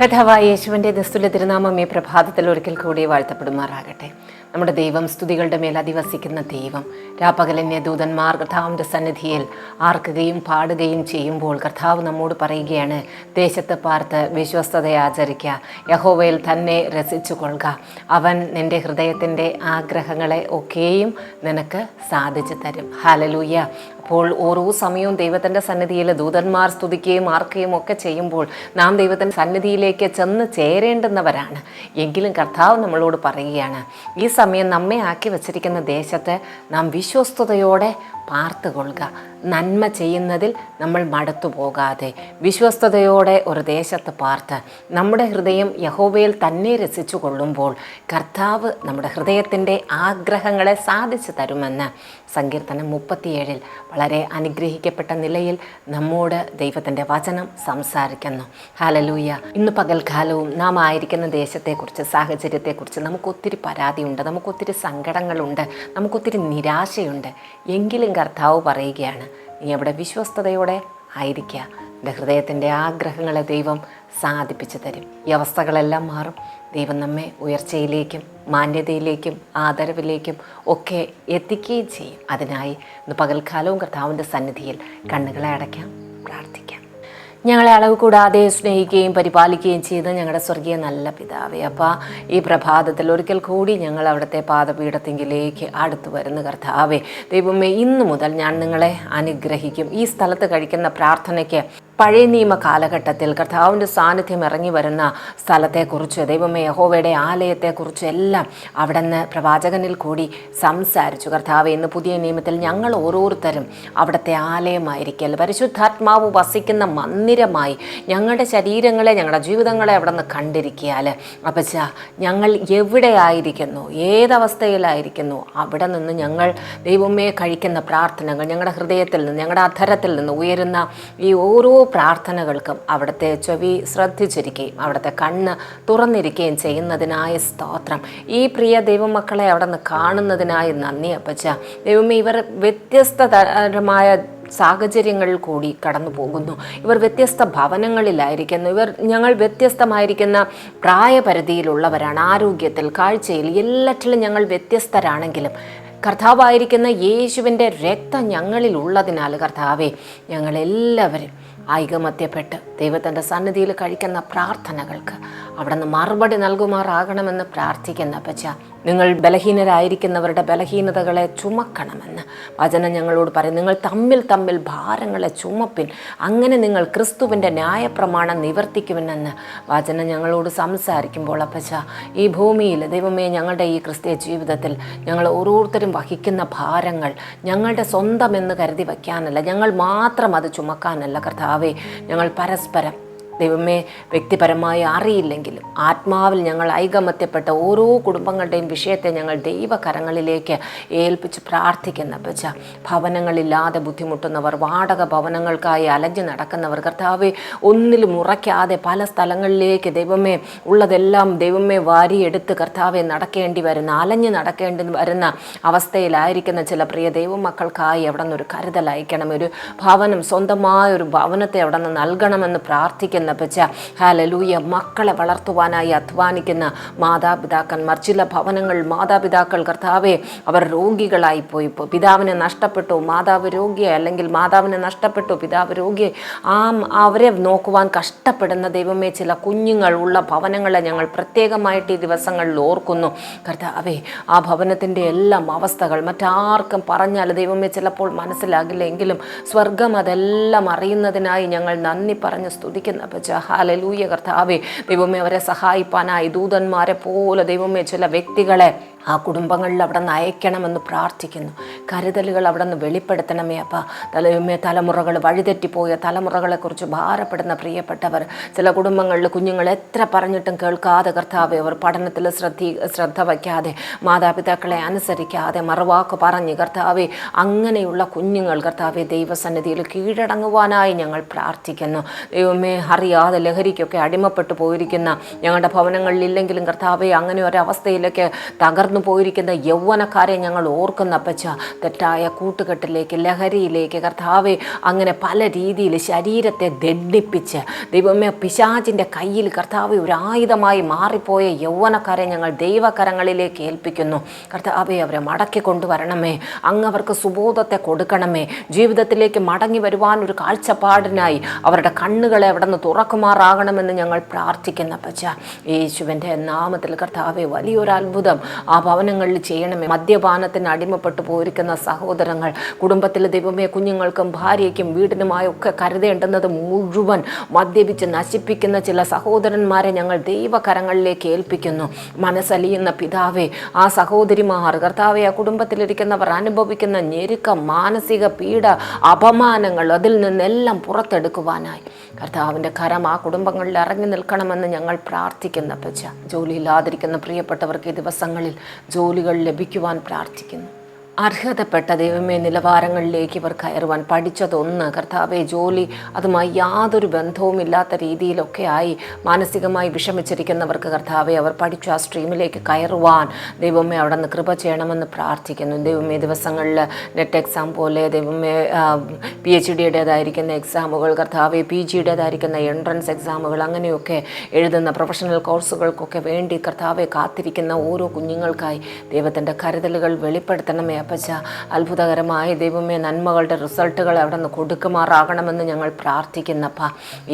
കഥാവായ യേശുവിന്റെ നിസ്തുല തിരുനാമം ഈ പ്രഭാതത്തിൽ ഒരിക്കൽ കൂടി വാഴ്ത്തപ്പെടുമാറാകട്ടെ. നമ്മുടെ ദൈവം സ്തുതികളുടെ മേൽ അധിവസിക്കുന്ന ദൈവം രാപ്പകലന്യ ദൂതന്മാർ കർത്താവിന്റെ സന്നിധിയിൽ ആർക്കുകയും പാടുകയും ചെയ്യുമ്പോൾ കർത്താവ് നമ്മോട് പറയുകയാണ് ദേശത്ത് പാർത്ത് വിശ്വസ്തത ആചരിക്കുക യഹോവയിൽ തന്നെ രസിച്ചു കൊള്ളുക അവൻ നിന്റെ ഹൃദയത്തിന്റെ ആഗ്രഹങ്ങളെ ഒക്കെയും നിനക്ക് സാധിച്ചു തരും. ഹാലലൂയ അപ്പോൾ ഓരോ സമയവും ദൈവത്തിന്റെ സന്നിധിയിൽ ദൂതന്മാർ സ്തുതിക്കുകയും ആർക്കുകയും ഒക്കെ ചെയ്യുമ്പോൾ നാം ദൈവത്തിന്റെ സന്നിധിയിലേക്ക് ചെന്ന് ചേരേണ്ടുന്നവരാണ്. എങ്കിലും കർത്താവ് നമ്മളോട് പറയുകയാണ് ഈ സമയം നമ്മെ ആക്കി വച്ചിരിക്കുന്ന ദേശത്ത് നാം വിശ്വസ്തയോടെ പാർത്തുകൊള്ളുക നന്മ ചെയ്യുന്നതിൽ നമ്മൾ മടുത്തു പോകാതെ. വിശ്വസ്തയോടെ ഒരു ദേശത്ത് പാർത്ത്. നമ്മുടെ ഹൃദയം യഹോബയിൽ തന്നെ രസിച്ചു കൊള്ളുമ്പോൾ കർത്താവ് നമ്മുടെ ഹൃദയത്തിന്റെ ആഗ്രഹങ്ങളെ സാധിച്ചു തരുമെന്ന് സങ്കീർത്തനം മുപ്പത്തിയേഴിൽ വളരെ അനുഗ്രഹിക്കപ്പെട്ട നിലയിൽ നമ്മോട് ദൈവത്തിന്റെ വചനം സംസാരിക്കുന്നു. ഹാലലൂയ ഇന്ന് പകൽക്കാലവും നാം ആയിരിക്കുന്ന ദേശത്തെക്കുറിച്ച് സാഹചര്യത്തെക്കുറിച്ച് നമുക്ക് ഒത്തിരി പരാതിയുണ്ട് നമുക്കൊത്തിരി സങ്കടങ്ങളുണ്ട് നമുക്കൊത്തിരി നിരാശയുണ്ട്. എങ്കിലും കർത്താവ് പറയുകയാണ് നീ അവിടെ വിശ്വസ്തയോടെ ആയിരിക്കുക എന്റെ ഹൃദയത്തിന്റെ ആഗ്രഹങ്ങളെ ദൈവം സാധിപ്പിച്ചു തരും. ഈ അവസ്ഥകളെല്ലാം മാറും. ദൈവം നമ്മെ ഉയർച്ചയിലേക്കും മാന്യതയിലേക്കും ആദരവിലേക്കും ഒക്കെ എത്തിക്കുകയും ചെയ്യും. അതിനായി ഇന്ന് പകൽക്കാലവും കർത്താവിന്റെ സന്നിധിയിൽ കണ്ണുകളെ അടയ്ക്കാം പ്രാർത്ഥിക്കാം. ഞങ്ങളെ അളവ് കൂടാതെ സ്നേഹിക്കുകയും പരിപാലിക്കുകയും ചെയ്ത് ഞങ്ങളുടെ സ്വർഗീയ നല്ല പിതാവേ അപ്പോൾ ഈ പ്രഭാതത്തിൽ ഒരിക്കൽ കൂടി ഞങ്ങൾ അവിടുത്തെ പാദപീഠത്തിങ്കിലേക്ക് അടുത്തു വരുന്ന കർത്താവേ. ദൈവമേ ഇന്നു മുതൽ ഞാൻ നിങ്ങളെ അനുഗ്രഹിക്കും. ഈ സ്ഥലത്ത് കഴിക്കുന്ന പ്രാർത്ഥനയ്ക്ക് പഴയ നിയമ കാലഘട്ടത്തിൽ കർത്താവിന്റെ സാന്നിധ്യം ഇറങ്ങി വരുന്ന സ്ഥലത്തെക്കുറിച്ച് ദൈവമേ യഹോവയുടെ ആലയത്തെക്കുറിച്ച് എല്ലാം അവിടെ നിന്ന് പ്രവാചകനിൽ കൂടി സംസാരിച്ചു. കർത്താവ് ഇന്ന് പുതിയ നിയമത്തിൽ ഞങ്ങൾ ഓരോരുത്തരും അവിടുത്തെ ആലയമായിരിക്കൽ. പരിശുദ്ധാത്മാവ് വസിക്കുന്ന മന്ദിരമായി ഞങ്ങളുടെ ശരീരങ്ങളെ ഞങ്ങളുടെ ജീവിതങ്ങളെ അവിടെ നിന്ന് കണ്ടിരിക്കിയാൽ അപ്പച്ച ഞങ്ങൾ എവിടെ ആയിരിക്കുന്നു ഏതവസ്ഥയിലായിരിക്കുന്നു? അവിടെ നിന്ന് ഞങ്ങൾ ദൈവമേ കഴിക്കുന്ന പ്രാർത്ഥനകൾ ഞങ്ങളുടെ ഹൃദയത്തിൽ നിന്ന് ഞങ്ങളുടെ അധരത്തിൽ നിന്ന് ഉയരുന്ന ഈ ഓരോ പ്രാർത്ഥനകൾക്കും അവിടുത്തെ ചൊവി ശ്രദ്ധിച്ചിരിക്കുകയും അവിടുത്തെ കണ്ണ് തുറന്നിരിക്കുകയും ചെയ്യുന്നതിനായ സ്തോത്രം. ഈ പ്രിയ ദൈവമക്കളെ അവിടെ നിന്ന് കാണുന്നതിനായി നന്ദി അപ്പച്ച. ദൈവമേ ഇവർ വ്യത്യസ്ത തരമായ സാഹചര്യങ്ങളിൽ കൂടി കടന്നു പോകുന്നു ഇവർ വ്യത്യസ്ത ഭവനങ്ങളിലായിരിക്കുന്നു. ഇവർ ഞങ്ങൾ വ്യത്യസ്തമായിരിക്കുന്ന പ്രായപരിധിയിലുള്ളവരാണ്. ആരോഗ്യത്തിൽ കാഴ്ചയിൽ എല്ലാറ്റിലും ഞങ്ങൾ വ്യത്യസ്തരാണെങ്കിലും കർത്താവായിരിക്കുന്ന യേശുവിന്റെ രക്തം ഞങ്ങളിൽ ഉള്ളതിനാൽ കർത്താവെ ഞങ്ങളെല്ലാവരും ഐകമത്യപ്പെട്ട് ദൈവത്തിന്റെ സന്നിധിയിൽ കഴിക്കുന്ന പ്രാർത്ഥനകൾക്ക് അവിടെ നിന്ന് മറുപടി നൽകുമാറാകണമെന്ന് പ്രാർത്ഥിക്കുന്ന പച്ച നിങ്ങൾ ബലഹീനരായിരിക്കുന്നവരുടെ ബലഹീനതകളെ ചുമക്കണമെന്ന് വചനം ഞങ്ങളോട് പറയും. നിങ്ങൾ തമ്മിൽ തമ്മിൽ ഭാരങ്ങളെ ചുമപ്പിൻ. അങ്ങനെ നിങ്ങൾ ക്രിസ്തുവിന്റെ ന്യായപ്രമാണം നിവർത്തിക്കുമെന്ന് വചനം ഞങ്ങളോട് സംസാരിക്കുമ്പോൾ അപ്പച്ച ഈ ഭൂമിയിൽ ദൈവമേ ഞങ്ങളുടെ ഈ ക്രിസ്തീയ ജീവിതത്തിൽ ഞങ്ങൾ ഓരോരുത്തരും വഹിക്കുന്ന ഭാരങ്ങൾ ഞങ്ങളുടെ സ്വന്തം എന്ന് കരുതി വയ്ക്കാനല്ല. ഞങ്ങൾ മാത്രം അത് ചുമക്കാനല്ല കർത്താവേ. ഞങ്ങൾ പരസ്പരം ദൈവമേ വ്യക്തിപരമായി അറിയില്ലെങ്കിലും ആത്മാവിൽ ഞങ്ങൾ ഐകമത്യപ്പെട്ട ഓരോ കുടുംബങ്ങളുടെയും വിഷയത്തെ ഞങ്ങൾ ദൈവകരങ്ങളിലേക്ക് ഏൽപ്പിച്ച് പ്രാർത്ഥിക്കുന്ന വെച്ച ഭവനങ്ങളില്ലാതെ ബുദ്ധിമുട്ടുന്നവർ വാടക ഭവനങ്ങൾക്കായി അലഞ്ഞു നടക്കുന്നവർ കർത്താവെ ഒന്നിലും ഉറയ്ക്കാതെ പല സ്ഥലങ്ങളിലേക്ക് ദൈവമേ ഉള്ളതെല്ലാം ദൈവമേ വാരിയെടുത്ത് കർത്താവെ നടക്കേണ്ടി വരുന്ന അലഞ്ഞു നടക്കേണ്ടി വരുന്ന അവസ്ഥയിലായിരിക്കുന്ന ചില പ്രിയ ദൈവമക്കൾക്കായി അവിടെ നിന്നൊരു കരുതൽ അയക്കണം. ഒരു ഭവനം സ്വന്തമായ ഒരു ഭവനത്തെ അവിടെ നിന്ന് നൽകണമെന്ന് പ്രാർത്ഥിക്കുന്ന പച്ച ഹാലലൂയ മക്കളെ വളർത്തുവാനായി അധ്വാനിക്കുന്ന മാതാപിതാക്കന്മാർ ചില ഭവനങ്ങൾ മാതാപിതാക്കൾ കർത്താവെ അവർ രോഗികളായി പോയി. പിതാവിനെ നഷ്ടപ്പെട്ടു മാതാവ് രോഗിയെ അല്ലെങ്കിൽ മാതാവിനെ നഷ്ടപ്പെട്ടു പിതാവ് രോഗിയെ ആ അവരെ നോക്കുവാൻ കഷ്ടപ്പെടുന്ന ദൈവമേ ചില കുഞ്ഞുങ്ങൾ ഉള്ള ഭവനങ്ങളെ ഞങ്ങൾ പ്രത്യേകമായിട്ട് ഈ ദിവസങ്ങളിൽ ഓർക്കുന്നു. കർത്താവേ ആ ഭവനത്തിന്റെ എല്ലാം അവസ്ഥകൾ മറ്റാർക്കും പറഞ്ഞാൽ ദൈവമേ ചിലപ്പോൾ മനസ്സിലാകില്ല. എങ്കിലും സ്വർഗം അതെല്ലാം അറിയുന്നതിനായി ഞങ്ങൾ നന്ദി പറഞ്ഞ് സ്തുതിക്കുന്ന പച്ച ഹാലലൂയ കർത്താവേ ദൈവമേ അവരെ സഹായിപ്പാനായി. ദൂതന്മാരെ പോലെ ദൈവമേ ചില വ്യക്തികളെ ആ കുടുംബങ്ങളിൽ അവിടെ നിന്ന് അയക്കണമെന്ന് പ്രാർത്ഥിക്കുന്നു. കരുതലുകൾ അവിടെ നിന്ന് വെളിപ്പെടുത്തണമേ അപ്പ. തലയുമേ തലമുറകൾ വഴിതെറ്റിപ്പോയ തലമുറകളെക്കുറിച്ച് ഭാരപ്പെടുന്ന പ്രിയപ്പെട്ടവർ ചില കുടുംബങ്ങളിൽ കുഞ്ഞുങ്ങൾ എത്ര പറഞ്ഞിട്ടും കേൾക്കാതെ കർത്താവെ അവർ പഠനത്തിൽ ശ്രദ്ധി ശ്രദ്ധ വയ്ക്കാതെ മാതാപിതാക്കളെ അനുസരിക്കാതെ മറുവാക്ക് പറഞ്ഞ് കർത്താവെ അങ്ങനെയുള്ള കുഞ്ഞുങ്ങൾ കർത്താവെ ദൈവസന്നിധിയിൽ കീഴടങ്ങുവാനായി ഞങ്ങൾ പ്രാർത്ഥിക്കുന്നു. ദൈവമേ അറിയാതെ ലഹരിക്കൊക്കെ അടിമപ്പെട്ടു പോയിരിക്കുന്ന ഞങ്ങളുടെ ഭവനങ്ങളിലില്ലെങ്കിലും കർത്താവെ അങ്ങനെ ഒരവസ്ഥയിലേക്ക് തകർന്നു തകർന്നു പോയിരിക്കുന്ന യൗവനക്കാരെ ഞങ്ങൾ ഓർക്കുന്ന അപ്പച്ച തെറ്റായ കൂട്ടുകെട്ടിലേക്ക് ലഹരിയിലേക്ക് കർത്താവെ അങ്ങനെ പല രീതിയിൽ ശരീരത്തെ ദണ്ഡിപ്പിച്ച് ദൈവമേ പിശാചിന്റെ കയ്യിൽ കർത്താവ് ഒരു ആയുധമായി മാറിപ്പോയ യൗവനക്കാരെ ഞങ്ങൾ ദൈവകരങ്ങളിലേക്ക് ഏൽപ്പിക്കുന്നു. കർത്താവെ അവരെ മടക്കി കൊണ്ടുവരണമേ. അങ്ങ് അവർക്ക് സുബോധത്തെ കൊടുക്കണമേ. ജീവിതത്തിലേക്ക് മടങ്ങി വരുവാൻ ഒരു കാഴ്ചപ്പാടിനായി അവരുടെ കണ്ണുകളെ അവിടെ നിന്ന് തുറക്കുമാറാകണമെന്ന് ഞങ്ങൾ പ്രാർത്ഥിക്കുന്ന പച്ച യേശുവിന്റെ നാമത്തിൽ കർത്താവെ വലിയൊരു അത്ഭുതം ആ ഭവനങ്ങളിൽ ചെയ്യണമേ. മദ്യപാനത്തിന് അടിമപ്പെട്ടു പോയിരിക്കുന്ന സഹോദരങ്ങൾ കുടുംബത്തിലെ ദൈവമേ കുഞ്ഞുങ്ങൾക്കും ഭാര്യയ്ക്കും വീടിനുമായി ഒക്കെ കരുതേണ്ടുന്നത് മുഴുവൻ മദ്യപിച്ച് നശിപ്പിക്കുന്ന ചില സഹോദരന്മാരെ ഞങ്ങൾ ദൈവകരങ്ങളിലേക്ക് ഏൽപ്പിക്കുന്നു. മനസ്സലിയുന്ന പിതാവേ ആ സഹോദരിമാർ കർത്താവെ ആ കുടുംബത്തിലിരിക്കുന്നവർ അനുഭവിക്കുന്ന ഞെരുക്കം മാനസിക പീഡ അപമാനങ്ങൾ അതിൽ നിന്നെല്ലാം പുറത്തെടുക്കുവാനായി. കർത്താവിന്റെ കരം ആ കുടുംബങ്ങളിൽ ഇറങ്ങി നിൽക്കണമെന്ന് ഞങ്ങൾ പ്രാർത്ഥിക്കുന്ന പച്ച ജോലിയില്ലാതിരിക്കുന്ന പ്രിയപ്പെട്ടവർക്ക് ഈ ദിവസങ്ങളിൽ ജോലികൾ ലഭിക്കുവാൻ പ്രാർത്ഥിക്കുന്നു. അർഹതപ്പെട്ട ദൈവമേ നിലവാരങ്ങളിലേക്ക് ഇവർ കയറുവാൻ പഠിച്ചതൊന്ന്. കർത്താവെ ജോലി അതുമായി യാതൊരു ബന്ധവും ഇല്ലാത്ത രീതിയിലൊക്കെ ആയി മാനസികമായി വിഷമിച്ചിരിക്കുന്നവർക്ക് കർത്താവെ അവർ പഠിച്ച ആ സ്ട്രീമിലേക്ക് കയറുവാൻ ദൈവമേ അവിടെ നിന്ന് കൃപ ചെയ്യണമെന്ന് പ്രാർത്ഥിക്കുന്നു. ദൈവമേ ദിവസങ്ങളിൽ നെറ്റ് എക്സാം പോലെ ദൈവമേ പി എച്ച് ഡിയുടേതായിരിക്കുന്ന എക്സാമുകൾ കർത്താവെ പി ജിയുടേതായിരിക്കുന്ന എൻട്രൻസ് എക്സാമുകൾ അങ്ങനെയൊക്കെ എഴുതുന്ന പ്രൊഫഷണൽ കോഴ്സുകൾക്കൊക്കെ വേണ്ടി കർത്താവെ കാത്തിരിക്കുന്ന ഓരോ കുഞ്ഞുങ്ങൾക്കായി ദൈവത്തിന്റെ കരുതലുകൾ വെളിപ്പെടുത്തണമേ. അപ്പച്ച അത്ഭുതകരമായ ദൈവമേ നന്മകളുടെ റിസൾട്ടുകൾ അവിടെ നിന്ന് കൊടുക്കുമാറാകണമെന്ന് ഞങ്ങൾ പ്രാർത്ഥിക്കുന്നപ്പ.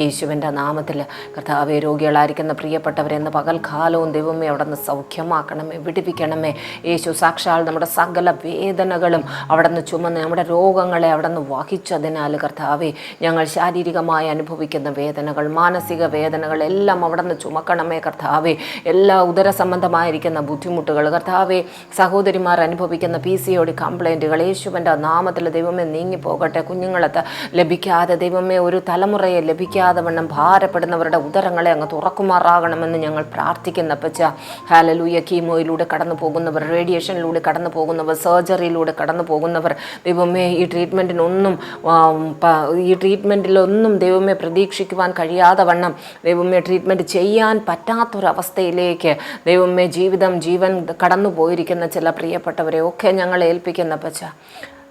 യേശുവിന്റെ നാമത്തിൽ കർത്താവെ രോഗികളായിരിക്കുന്ന പ്രിയപ്പെട്ടവരെന്ന് പകൽക്കാലവും ദൈവമേ അവിടെ നിന്ന് സൗഖ്യമാക്കണമേ വിടിപ്പിക്കണമേ യേശു സാക്ഷാൽ നമ്മുടെ സകല വേദനകളും അവിടെ നിന്ന് ചുമന്ന് നമ്മുടെ രോഗങ്ങളെ അവിടെ നിന്ന് വഹിച്ചതിനാൽ കർത്താവെ ഞങ്ങൾ ശാരീരികമായി അനുഭവിക്കുന്ന വേദനകൾ മാനസിക വേദനകൾ എല്ലാം അവിടെ നിന്ന് ചുമക്കണമേ കർത്താവെ. എല്ലാ ഉദര സംബന്ധമായിരിക്കുന്ന ബുദ്ധിമുട്ടുകൾ കർത്താവെ സഹോദരിമാർ അനുഭവിക്കുന്ന പി സി ഡി കംപ്ലൈന്റുകൾ യേശുവിന്റെ നാമത്തിൽ ദൈവമേ നീങ്ങിപ്പോകട്ടെ. കുഞ്ഞുങ്ങളെ കുഞ്ഞുങ്ങളത്ത് ലഭിക്കാതെ ദൈവമേ ഒരു തലമുറയെ ലഭിക്കാതെ വണ്ണം ഭാരപ്പെടുന്നവരുടെ ഉദരങ്ങളെ അങ്ങ് തുറക്കുമാറാകണമെന്ന് ഞങ്ങൾ പ്രാർത്ഥിക്കുന്ന പച്ച ഹാലലൂയ കീമോയിലൂടെ കടന്നു പോകുന്നവർ റേഡിയേഷനിലൂടെ കടന്നു പോകുന്നവർ സർജറിയിലൂടെ കടന്നു പോകുന്നവർ ദൈവമേ ഈ ട്രീറ്റ്മെന്റിനൊന്നും ഈ ട്രീറ്റ്മെന്റിലൊന്നും ദൈവമേ പ്രതീക്ഷിക്കുവാൻ കഴിയാതെ വണ്ണം ദൈവമേ ട്രീറ്റ്മെന്റ് ചെയ്യാൻ പറ്റാത്തൊരവസ്ഥയിലേക്ക് ദൈവമേ ജീവിതം ജീവൻ കടന്നു പോയിരിക്കുന്ന ചില പ്രിയപ്പെട്ടവരെ ഒക്കെ ഞങ്ങൾ ഏൽപ്പിക്കുന്ന പച്ച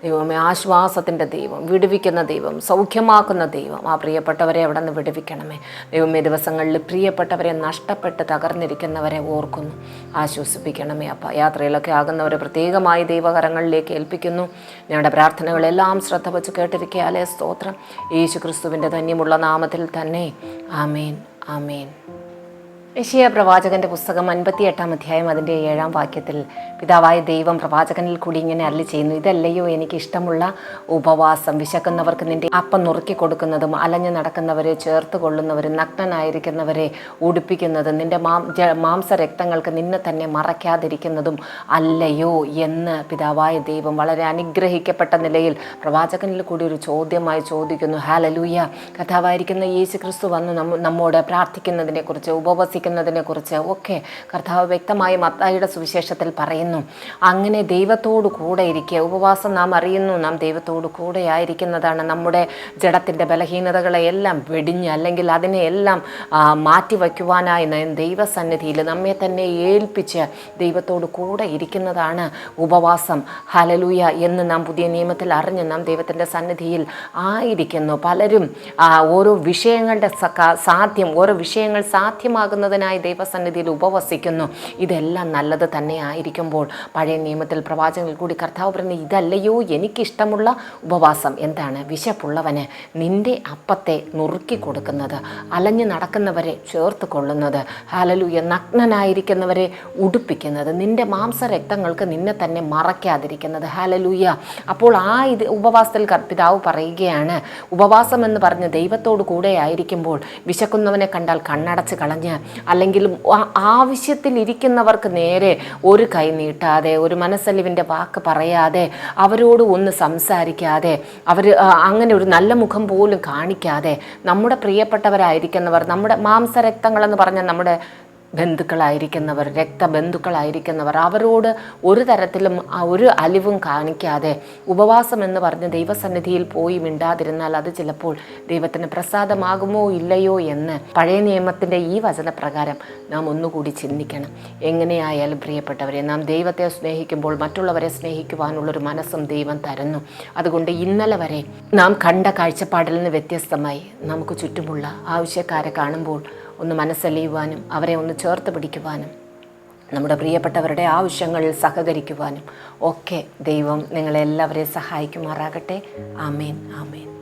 ദൈവമേ ആശ്വാസത്തിന്റെ ദൈവം വിടുവിക്കുന്ന ദൈവം സൗഖ്യമാക്കുന്ന ദൈവം ആ പ്രിയപ്പെട്ടവരെ അവിടെ നിന്ന് വിടുവിക്കണമേ. ദൈവമേ ദിവസങ്ങളിൽ പ്രിയപ്പെട്ടവരെ നഷ്ടപ്പെട്ട് തകർന്നിരിക്കുന്നവരെ ഓർക്കുന്നു. ആശ്വസിപ്പിക്കണമേ അപ്പം. യാത്രയിലൊക്കെ ആകുന്നവരെ പ്രത്യേകമായി ദൈവകരങ്ങളിലേക്ക് ഏൽപ്പിക്കുന്നു. ഞങ്ങളുടെ പ്രാർത്ഥനകളെല്ലാം ശ്രദ്ധ വച്ച് കേട്ടിരിക്കാലേ സ്തോത്രം. യേശു ക്രിസ്തുവിന്റെ ധന്യമുള്ള നാമത്തിൽ തന്നെ. ആമേൻ ആമേൻ. യശയ പ്രവാചകന്റെ പുസ്തകം അൻപത്തിയെട്ടാം അധ്യായം അതിന്റെ ഏഴാം വാക്യത്തിൽ പിതാവായ ദൈവം പ്രവാചകനിൽ കൂടി ഇങ്ങനെ അരളി ചെയ്യുന്നു ഇതല്ലയോ എനിക്ക് ഇഷ്ടമുള്ള ഉപവാസം. വിശക്കുന്നവർക്ക് നിന്റെ അപ്പം നുറുക്കി കൊടുക്കുന്നതും അലഞ്ഞു നടക്കുന്നവരെ ചേർത്ത് കൊള്ളുന്നവരും നഗ്നനായിരിക്കുന്നവരെ ഉടുപ്പിക്കുന്നതും നിന്റെ മാംസ രക്തങ്ങൾക്ക് നിന്നെ തന്നെ മറയ്ക്കാതിരിക്കുന്നതും അല്ലയോ എന്ന് പിതാവായ ദൈവം വളരെ അനുഗ്രഹിക്കപ്പെട്ട നിലയിൽ പ്രവാചകനിൽ കൂടി ഒരു ചോദ്യമായി ചോദിക്കുന്നു. ഹാലലൂയ കഥാവായിരിക്കുന്ന യേശു ക്രിസ്തു വന്ന് നമ്മ നമ്മോട് പ്രാർത്ഥിക്കുന്നതിനെക്കുറിച്ച് ഉപവസിക്കുന്നതിനെക്കുറിച്ച് ഒക്കെ കർത്താവ് വ്യക്തമായി മത്തായിയുടെ സുവിശേഷത്തിൽ പറയുന്നു. അങ്ങനെ ദൈവത്തോടു കൂടെ ഇരിക്കുക ഉപവാസം നാം അറിയുന്നു നാം ദൈവത്തോടു കൂടെ ആയിരിക്കുന്നതാണ് നമ്മുടെ ജഡത്തിന്റെ ബലഹീനതകളെ എല്ലാം വെടിഞ്ഞ് അല്ലെങ്കിൽ അതിനെയെല്ലാം എല്ലാം മാറ്റി വയ്ക്കുവാനായി നാം ദൈവസന്നിധിയിൽ നമ്മെ തന്നെ ഏൽപ്പിച്ച് ദൈവത്തോടു കൂടെ ഇരിക്കുന്നതാണ് ഉപവാസം. ഹലലൂയ എന്ന് നാം പുതിയ നിയമത്തിൽ അറിഞ്ഞ് നാം ദൈവത്തിന്റെ സന്നിധിയിൽ ആയിരിക്കുന്നു. പലരും ഓരോ വിഷയങ്ങളുടെ സാധ്യം ഓരോ വിഷയങ്ങൾ സാധ്യമാകുന്നതിനായി ദൈവസന്നിധിയിൽ ഉപവസിക്കുന്നു. ഇതെല്ലാം നല്ലത് തന്നെ ആയിരിക്കുമ്പോൾ പഴയ നിയമത്തിൽ പ്രവാചകൻ കൂടി കർത്താവ് പറഞ്ഞ് ഇതല്ലയോ എനിക്കിഷ്ടമുള്ള ഉപവാസം? എന്താണ്? വിശപ്പുള്ളവന് നിന്റെ അപ്പത്തെ നുറുക്കി കൊടുക്കുന്നത് അലഞ്ഞു നടക്കുന്നവരെ ചേർത്ത് കൊള്ളുന്നത് ഹാലലൂയ നഗ്നനായിരിക്കുന്നവരെ ഉടുപ്പിക്കുന്നത് നിന്റെ മാംസരക്തങ്ങൾക്ക് നിന്നെ തന്നെ മറയ്ക്കാതിരിക്കുന്നത് ഹാലലൂയ അപ്പോൾ ആ ഇത് ഉപവാസത്തിൽ കർപ്പിതാവ് പറയുകയാണ് ഉപവാസം എന്ന് പറഞ്ഞ് ദൈവത്തോടു കൂടെ ആയിരിക്കുമ്പോൾ വിശക്കുന്നവനെ കണ്ടാൽ കണ്ണടച്ച് കളഞ്ഞ് അല്ലെങ്കിൽ ആവശ്യത്തിലിരിക്കുന്നവർക്ക് നേരെ ഒരു കൈ നീട്ടാതെ ഒരു മനസ്സലിവിന്റെ വാക്ക് പറയാതെ അവരോട് ഒന്ന് സംസാരിക്കാതെ അവർ അങ്ങനെ ഒരു നല്ല മുഖം പോലും കാണിക്കാതെ നമ്മുടെ പ്രിയപ്പെട്ടവരായിരിക്കുന്നവർ നമ്മുടെ മാംസരക്തങ്ങളെന്ന് പറഞ്ഞാൽ നമ്മുടെ ബന്ധുക്കളായിരിക്കുന്നവർ രക്തബന്ധുക്കളായിരിക്കുന്നവർ അവരോട് ഒരു തരത്തിലും ഒരു അലിവും കാണിക്കാതെ ഉപവാസം എന്ന് പറഞ്ഞ് ദൈവസന്നിധിയിൽ പോയി മിണ്ടാതിരുന്നാൽ അത് ചിലപ്പോൾ ദൈവത്തിന് പ്രസാദമാകുമോ ഇല്ലയോ എന്ന് പഴയ നിയമത്തിന്റെ ഈ വചനപ്രകാരം നാം ഒന്നുകൂടി ചിന്തിക്കണം. എങ്ങനെയായാലും പ്രിയപ്പെട്ടവരെ നാം ദൈവത്തെ സ്നേഹിക്കുമ്പോൾ മറ്റുള്ളവരെ സ്നേഹിക്കുവാനുള്ളൊരു മനസ്സും ദൈവം തരുന്നു. അതുകൊണ്ട് ഇന്നലെ വരെ നാം കണ്ട കാഴ്ചപ്പാടിൽ നിന്ന് വ്യത്യസ്തമായി നമുക്ക് ചുറ്റുമുള്ള ആവശ്യക്കാരെ കാണുമ്പോൾ ഒന്ന് മനസ്സലിയുവാനും അവരെ ഒന്ന് ചേർത്ത് പിടിക്കുവാനും നമ്മുടെ പ്രിയപ്പെട്ടവരുടെ ആവശ്യങ്ങളിൽ സഹകരിക്കുവാനും ഒക്കെ ദൈവം നിങ്ങളെല്ലാവരെയും സഹായിക്കുമാറാകട്ടെ. ആമേൻ ആമേൻ.